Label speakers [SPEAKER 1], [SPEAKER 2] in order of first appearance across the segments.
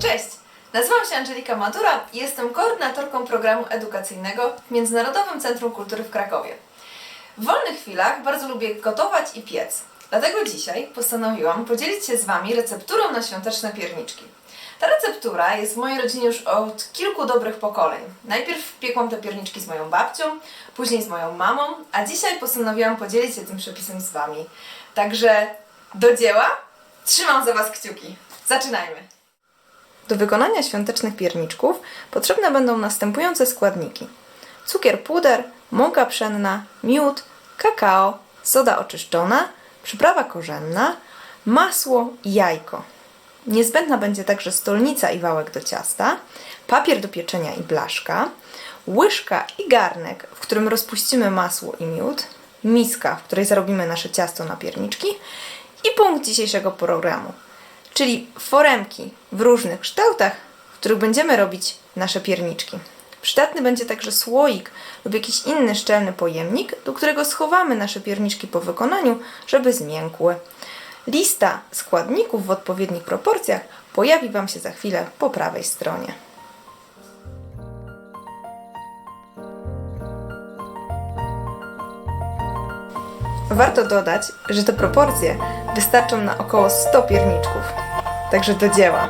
[SPEAKER 1] Cześć! Nazywam się Angelika Madura i jestem koordynatorką programu edukacyjnego w Międzynarodowym Centrum Kultury w Krakowie. W wolnych chwilach bardzo lubię gotować i piec. Dlatego dzisiaj postanowiłam podzielić się z Wami recepturą na świąteczne pierniczki. Ta receptura jest w mojej rodzinie już od kilku dobrych pokoleń. Najpierw piekłam te pierniczki z moją babcią, później z moją mamą, a dzisiaj postanowiłam podzielić się tym przepisem z Wami. Także do dzieła, trzymam za Was kciuki. Zaczynajmy! Do wykonania świątecznych pierniczków potrzebne będą następujące składniki: cukier puder, mąka pszenna, miód, kakao, soda oczyszczona, przyprawa korzenna, masło i jajko. Niezbędna będzie także stolnica i wałek do ciasta, papier do pieczenia i blaszka, łyżka i garnek, w którym rozpuścimy masło i miód, miska, w której zarobimy nasze ciasto na pierniczki i punkt dzisiejszego programu, czyli foremki w różnych kształtach, w których będziemy robić nasze pierniczki. Przydatny będzie także słoik lub jakiś inny szczelny pojemnik, do którego schowamy nasze pierniczki po wykonaniu, żeby zmiękły. Lista składników w odpowiednich proporcjach pojawi Wam się za chwilę po prawej stronie. Warto dodać, że te proporcje wystarczą na około 100 pierniczków. Także do dzieła.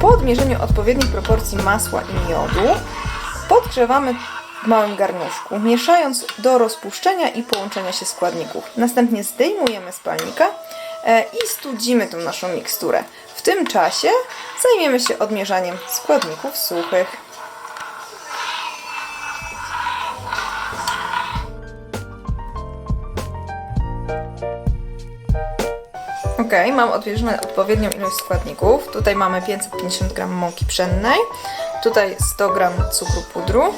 [SPEAKER 1] Po odmierzeniu odpowiedniej proporcji masła i miodu podgrzewamy w małym garnuszku, mieszając do rozpuszczenia i połączenia się składników. Następnie zdejmujemy z palnika e, i studzimy tą naszą miksturę. Tym czasie zajmiemy się odmierzaniem składników suchych. Ok, mam odmierzone odpowiednią ilość składników. Tutaj mamy 550 g mąki pszennej, tutaj 100 g cukru pudru.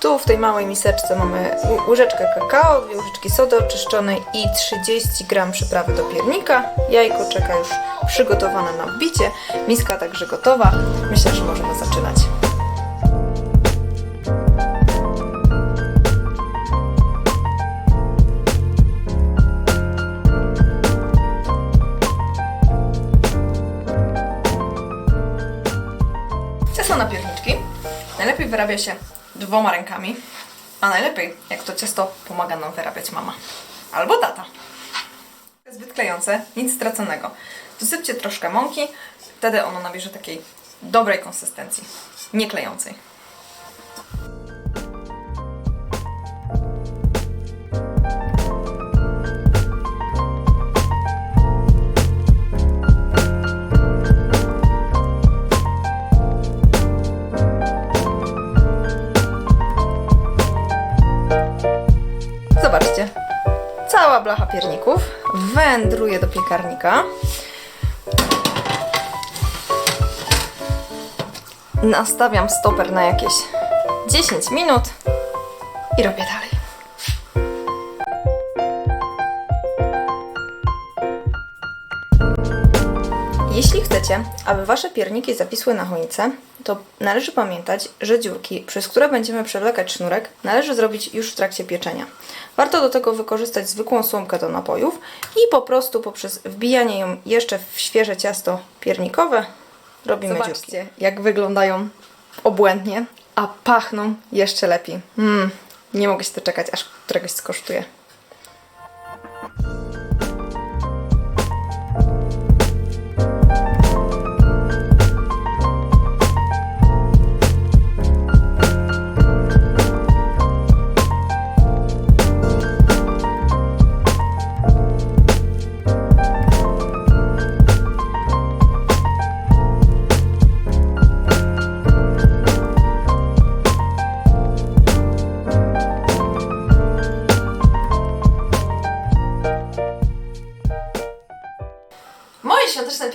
[SPEAKER 1] Tu w tej małej miseczce mamy łyżeczkę kakao, dwie łyżeczki sody oczyszczonej i 30 g przyprawy do piernika. Jajko czeka już przygotowane na wbicie, miska także gotowa. Myślę, że możemy zaczynać. Ciasto na pierniczki najlepiej wyrabia się dwoma rękami, a najlepiej jak to ciasto pomaga nam wyrabiać mama albo tata. Zbyt klejące, nic straconego. Dosypcie troszkę mąki, wtedy ono nabierze takiej dobrej konsystencji, nie klejącej. Cała blacha pierników wędruje do piekarnika. Nastawiam stoper na jakieś 10 minut i robię dalej. Jeśli chcecie, aby Wasze pierniki zawisły na choince, to należy pamiętać, że dziurki, przez które będziemy przewlekać sznurek, należy zrobić już w trakcie pieczenia. Warto do tego wykorzystać zwykłą słomkę do napojów i po prostu poprzez wbijanie ją jeszcze w świeże ciasto piernikowe robimy
[SPEAKER 2] Zobaczcie,
[SPEAKER 1] dziurki. jak wyglądają obłędnie, a pachną jeszcze lepiej. Mm, nie mogę się doczekać, aż któregoś skosztuję.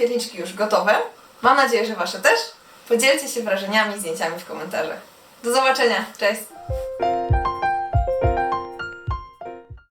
[SPEAKER 1] Pierniczki już gotowe. Mam nadzieję, że Wasze też. Podzielcie się wrażeniami, zdjęciami w komentarzach. Do zobaczenia. Cześć!